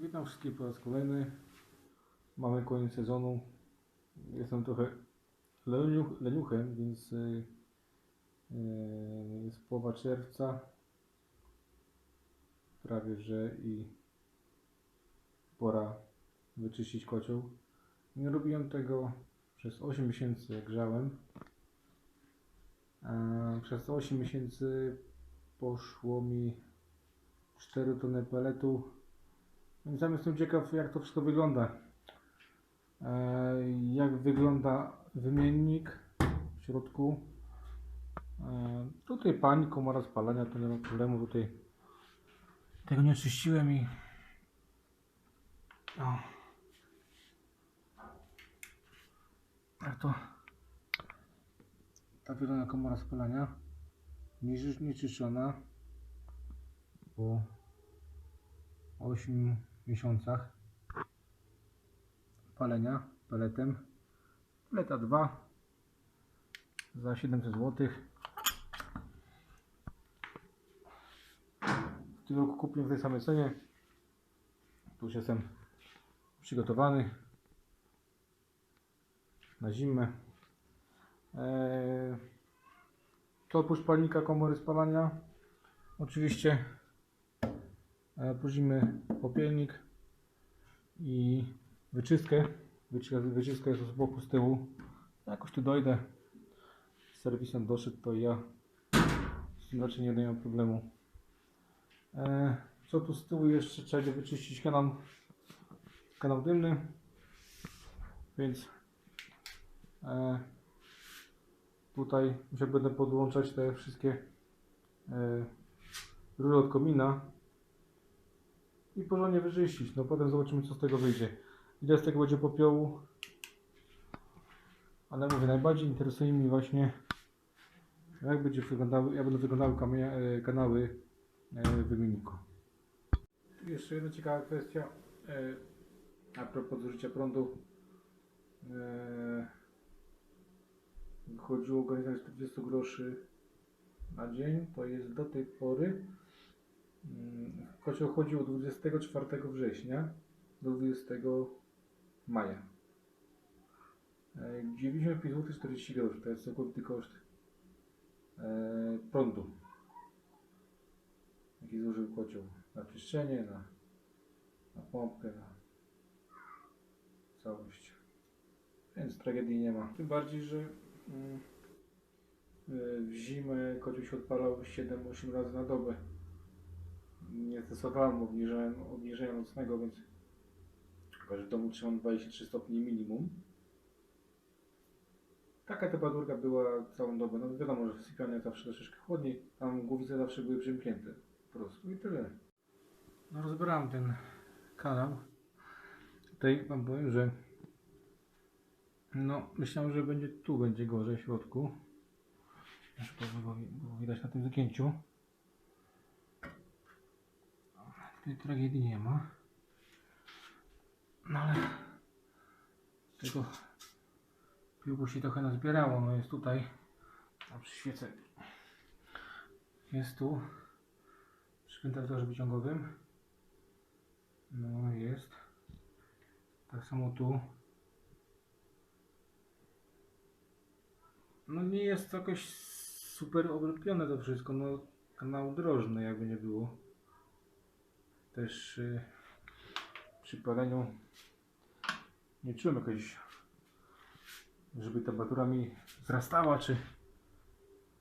Witam wszystkich po raz kolejny. Mamy koniec sezonu. Jestem trochę leniuch, leniuchem, więc yy, jest połowa czerwca. Prawie że i pora wyczyścić kocioł. Nie robiłem tego przez 8 miesięcy, jak grzałem. Przez te 8 miesięcy poszło mi 4 tony peletu. Sam jestem ciekaw, jak to wszystko wygląda. Eee, Jak wygląda wymiennik w środku. Eee, Tutaj pani komora spalania, to nie ma problemu. Tutaj tego nie oczyściłem i. O. Tak to. Ta wygląda komora spalania. Nieczy- Nieczyszczona. Po 8 miesiącach palenia peletem. Peleta 2 za 700 zł. W tym roku kupiłem w tej samej cenie. Tu już jestem przygotowany na zimę. Eee, to oprócz palnika komory spalania. Oczywiście e, Później popielnik i wyczystkę. Wyczyska, jest z boku, z tyłu. Jakoś tu dojdę. Z serwisem doszedł, to ja raczej nie mam problemu. E, co tu z tyłu jeszcze? Trzeba wyczyścić kanał, kanał dymny. Więc e, tutaj już jak będę podłączać te wszystkie rury od komina, i porządnie wyczyścić. No potem zobaczymy co z tego wyjdzie. Ile z tego będzie popiołu. Ale mówię, najbardziej interesuje mnie właśnie jak będzie wyglądały, jak będą wyglądały kamia, e, kanały e, w wymienniku. Tu Jeszcze jedna ciekawa kwestia e, a propos zużycia prądu. Chodziło o granicach 40 groszy na dzień. To jest do tej pory Kocioł chodził od 24 września do 20 maja. E, 95 zł 40 groszy to jest całkowity koszt e, prądu, jaki zużył kocioł na czyszczenie, na, na pompkę, na całość. Więc tragedii nie ma. Tym bardziej, że mm, w zimę kocioł się odpalał 7-8 razy na dobę nie stosowałem obniżenia, nocnego, więc chyba, że w domu trzymam 23 stopnie minimum. Taka temperaturka była całą dobę. No wiadomo, że w sypialni zawsze troszeczkę chłodniej, tam głowice zawsze były przymknięte. Po prostu i tyle. No rozbierałem ten kanał. Tutaj wam powiem, że no myślałem, że będzie tu będzie gorzej w środku. Już było było widać na tym zdjęciu. Tragedii nie ma. No ale tego piłku się trochę nazbierało. No jest tutaj. A przyświecę. Jest tu. Przy wentylatorze wyciągowym. No jest. Tak samo tu. No nie jest jakoś super oblepione to wszystko. No kanał drożny jakby nie było też y, przy paleniu nie czułem jakoś, żeby temperatura mi wzrastała, czy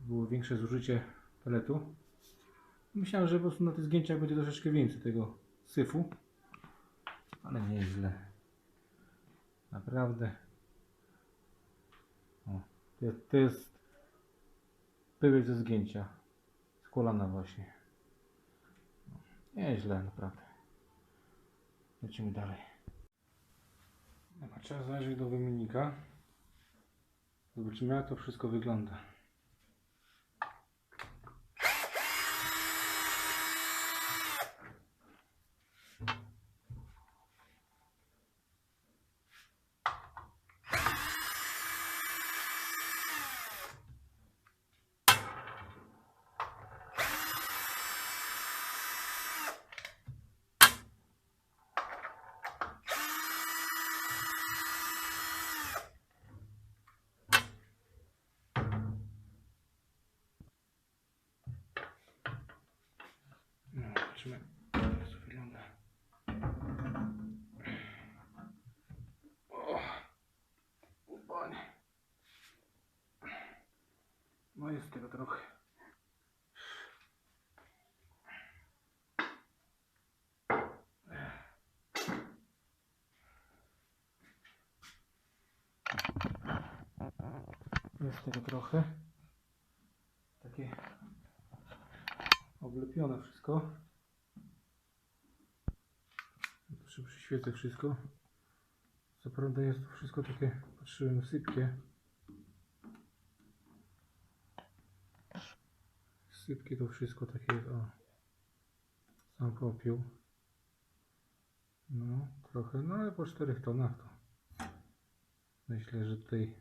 było większe zużycie peletu. Myślałem, że po prostu na tych zdjęciach będzie troszeczkę więcej tego syfu, ale nieźle. Naprawdę. O, to, to jest pyłek ze zgięcia. Z kolana właśnie. Nieźle, naprawdę. Lecimy dalej. Dobra, trzeba zajrzeć do wymiennika. Zobaczymy jak to wszystko wygląda. No jest tego trochę. Jest tego trochę. Takie oblepione wszystko. Jeszcze przyświecę wszystko. Co prawda jest to wszystko takie, patrzyłem, sypkie. Sypkie to wszystko takie o. Sam popiół. No, trochę, no ale po 4 tonach to myślę, że tutaj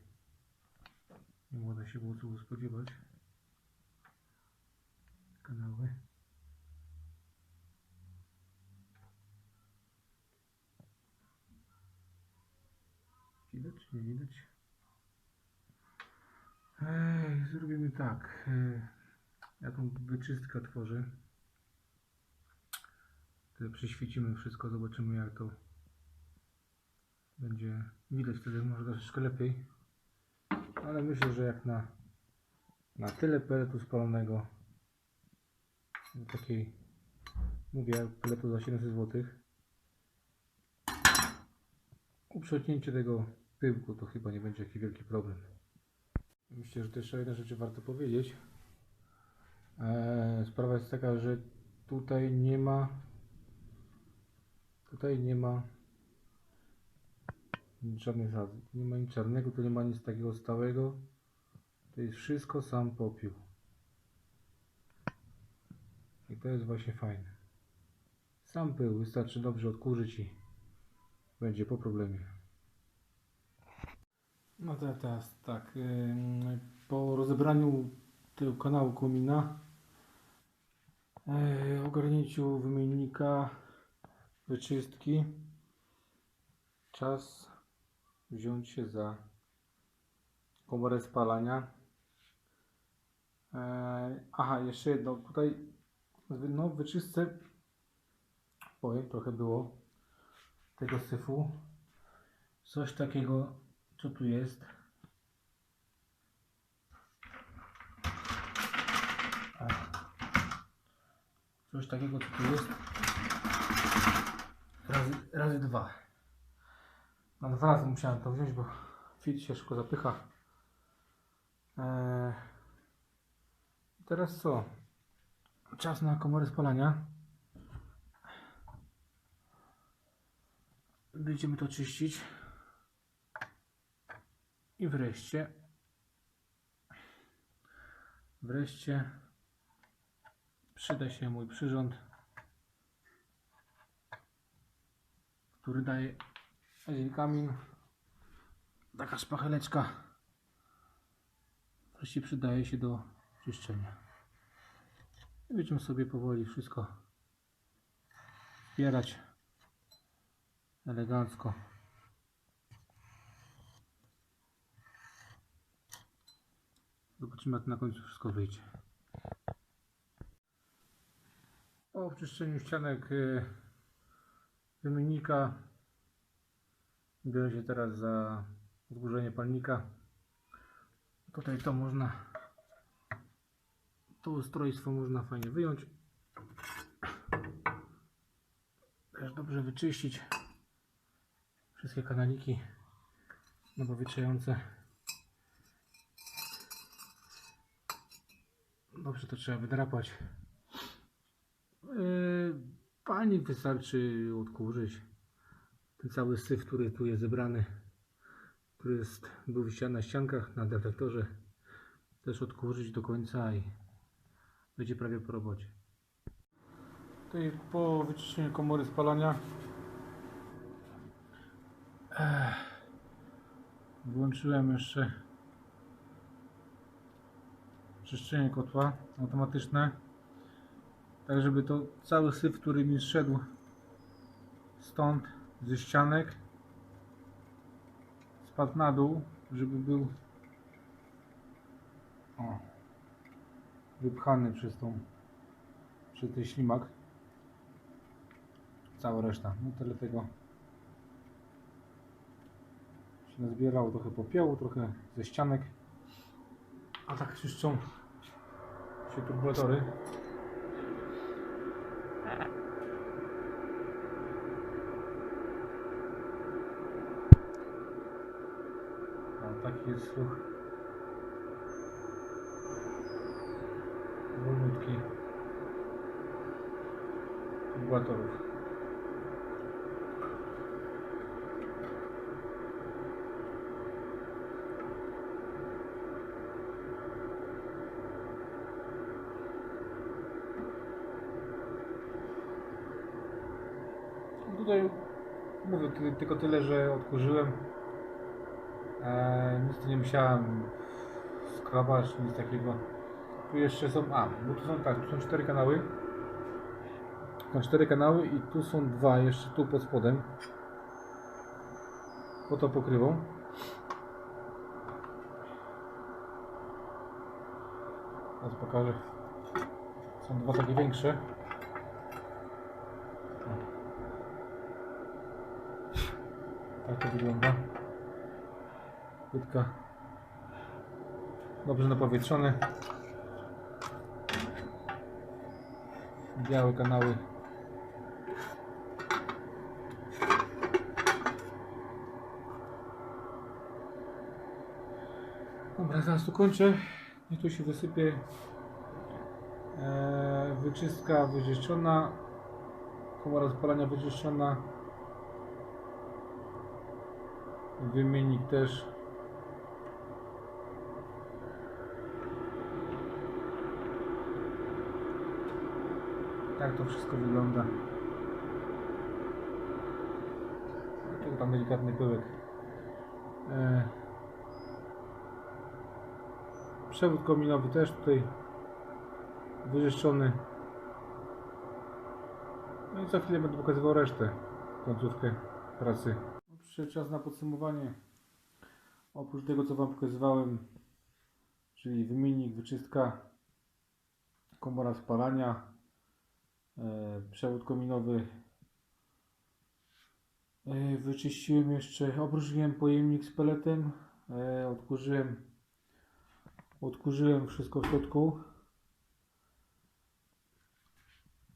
nie można się było czego spodziewać. Kanały. Widać? Nie widać? Ej, zrobimy tak. Ja tą wyczystkę tworzę. Wtedy przeświecimy wszystko, zobaczymy jak to będzie widać wtedy może troszeczkę lepiej. Ale myślę, że jak na, na tyle peletu spalonego, takiej, mówię, peletu za 700 zł, uprzątnięcie tego pyłku to chyba nie będzie jakiś wielki problem. Myślę, że też jeszcze jedna rzecz warto powiedzieć. Eee, sprawa jest taka, że tutaj nie ma tutaj nie ma żadnych zasad. Nie ma nic czarnego, tu nie ma nic takiego stałego. To jest wszystko sam popiół. I to jest właśnie fajne. Sam pył wystarczy dobrze odkurzyć i będzie po problemie. No teraz tak. Po rozebraniu tego kanału komina, ogarnięciu wymiennika, wyczystki, czas wziąć się za komorę spalania. Eee, aha, jeszcze jedno. Tutaj no, w wyczystce powiem, trochę było tego syfu. Coś takiego, co tu jest. A. Coś takiego, co tu jest. Razy, razy dwa. No dwa razy musiałem to wziąć, bo fit się szybko zapycha. Eee, teraz co? Czas na komorę spalania. Będziemy to czyścić. I wreszcie wreszcie przyda się mój przyrząd, który daje kamin. Taka szpacheleczka wreszcie przydaje się do czyszczenia. Będziemy sobie powoli wszystko zbierać elegancko. Zobaczymy jak na końcu wszystko wyjdzie. Po oczyszczeniu ścianek wymiennika biorę się teraz za odkurzenie palnika. Tutaj to można to ustrojstwo można fajnie wyjąć. Też dobrze wyczyścić wszystkie kanaliki napowietrzające. Dobrze to trzeba wydrapać. Yy, Palnik wystarczy odkurzyć. Ten cały syf, który tu jest zebrany, który jest, był na ściankach, na deflektorze, też odkurzyć do końca i będzie prawie po robocie. Tutaj po wyczyszczeniu komory spalania Ech, włączyłem jeszcze czyszczenie kotła automatyczne tak żeby to cały syf, który mi szedł stąd ze ścianek spadł na dół, żeby był o, wypchany przez tą przez ten ślimak cała reszta. No tyle tego się nazbierało trochę popiołu, trochę ze ścianek. A tak czyszczą się turbulatory. A taki jest ruch. Wolnutki. Turbulatorów. Tutaj mówię ty, tylko tyle, że odkurzyłem. Eee, nic nie musiałem skrobać, nic takiego. Tu jeszcze są, a, bo tu są tak, tu są cztery kanały. Są cztery kanały i tu są dwa, jeszcze tu pod spodem. Po to pokrywą. Teraz pokażę. Są dwa takie większe. Tak to wygląda. Płytka. Dobrze napowietrzone. Białe kanały. Dobra, zaraz tu kończę. I tu się wysypie e, wyczystka wyczyszczona. Komora spalania wyczyszczona. Wymiennik też. Tak to wszystko wygląda. Tu tam delikatny pyłek. E, przewód kominowy też tutaj wyczyszczony. No i za chwilę będę pokazywał resztę, końcówkę pracy. No, Przyszedł czas na podsumowanie. Oprócz tego, co Wam pokazywałem, czyli wymiennik, wyczystka, komora spalania, przewód kominowy. E, wyczyściłem jeszcze, opróżniłem pojemnik z peletem, e, odkurzyłem, odkurzyłem wszystko w środku.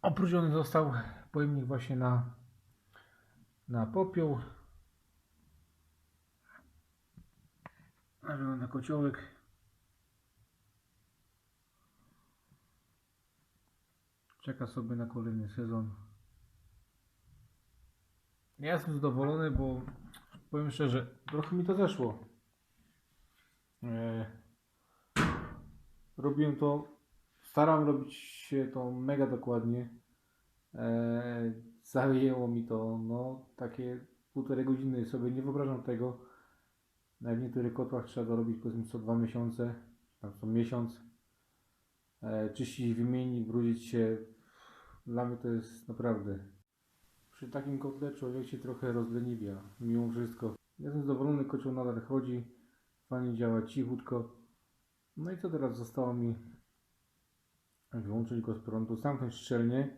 Opróżniony został pojemnik właśnie na, na popiół. A wygląda kociołek. Czeka sobie na kolejny sezon. Ja jestem zadowolony, bo powiem szczerze, trochę mi to zeszło. Eee, robiłem to, staram robić się to mega dokładnie. Eee, zajęło mi to no takie półtorej godziny, sobie nie wyobrażam tego. Na niektórych kotłach trzeba robić powiedzmy co dwa miesiące, tam co miesiąc. E, czyścić wymiennik, brudzić się. Dla mnie to jest naprawdę. Przy takim kotle człowiek się trochę rozleniwia, mimo wszystko. Jestem zadowolony, kocioł nadal chodzi, fajnie działa cichutko. No i co teraz zostało mi? Wyłączyć go z prądu, zamknąć szczelnie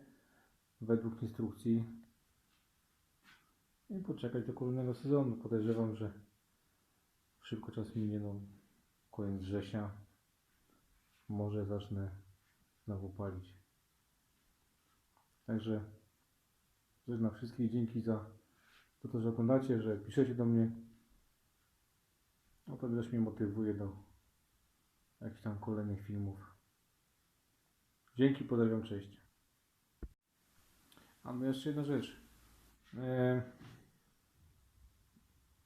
według instrukcji i poczekać do kolejnego sezonu. Podejrzewam, że szybko czas minie, no koniec września. Może zacznę znowu palić. Także żegnam wszystkich. Dzięki za to, że oglądacie, że piszecie do mnie. No to też mnie motywuje do jakichś tam kolejnych filmów. Dzięki, pozdrawiam, cześć. A no jeszcze jedna rzecz. E,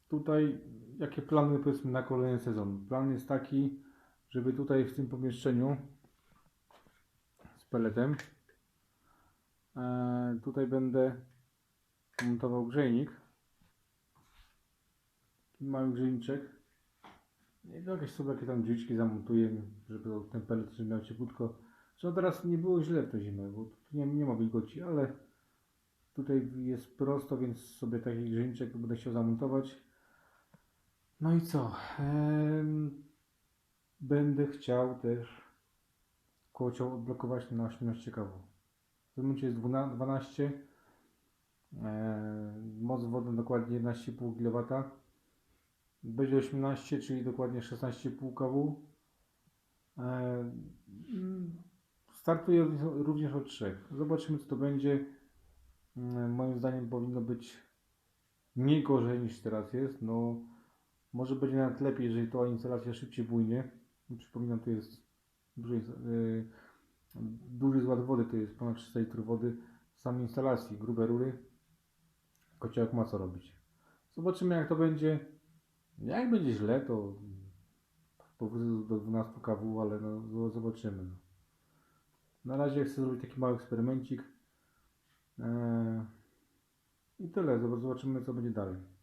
tutaj jakie plany powiedzmy na kolejny sezon? Plan jest taki, żeby tutaj w tym pomieszczeniu z peletem tutaj będę montował grzejnik. Mały grzejniczek. I jakieś sobie jakie tam drzwiczki zamontuję, żeby ten pelet miał cieplutko. Co teraz nie było źle w tę zimę, bo nie, nie ma wilgoci, ale tutaj jest prosto, więc sobie taki grzejniczek będę chciał zamontować. No i co? Będę chciał też kocioł odblokować na 18 kW. W tym momencie jest 12, moc wodna dokładnie 11,5 kW. Będzie 18, czyli dokładnie 16,5 kW. E, Startuję również od 3. Zobaczymy co to będzie. Mm, Moim zdaniem powinno być nie gorzej niż teraz jest. No, może będzie nawet lepiej, jeżeli ta instalacja szybciej bujnie. Przypominam, tu jest duży, yy, duży zład wody, to jest ponad 300 litrów wody w samej instalacji, grube rury. Kociołek ma co robić. Zobaczymy jak to będzie. Jak będzie źle, to powrócę do 12 kW, ale no, zo- zobaczymy. No. Na razie chcę zrobić taki mały eksperymencik. Eee, I tyle, Zob- zobaczymy co będzie dalej.